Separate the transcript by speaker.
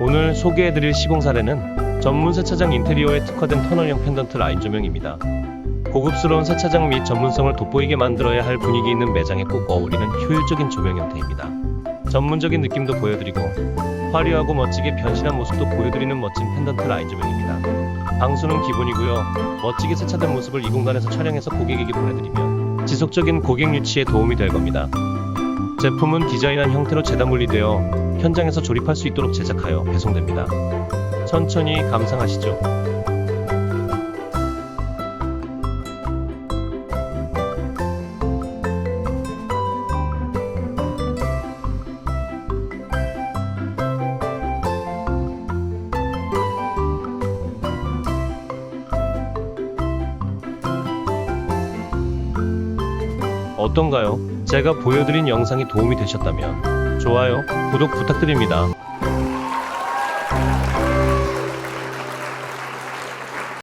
Speaker 1: 오늘 소개해드릴 시공 사례는 전문 세차장 인테리어에 특화된 터널형 펜던트 라인 조명입니다. 고급스러운 세차장 및 전문성을 돋보이게 만들어야 할 분위기 있는 매장에 꼭 어울리는 효율적인 조명 형태입니다. 전문적인 느낌도 보여드리고 화려하고 멋지게 변신한 모습도 보여드리는 멋진 펜던트 라인 조명입니다. 방수는 기본이고요. 멋지게 세차된 모습을 이 공간에서 촬영해서 고객에게 보내드리면 지속적인 고객 유치에 도움이 될 겁니다. 제품은 디자인한 형태로 재단 분리되어 현장에서 조립할 수 있도록 제작하여 배송됩니다. 천천히 감상하시죠. 어떤가요? 제가 보여드린 영상이 도움이 되셨다면 좋아요, 구독 부탁드립니다.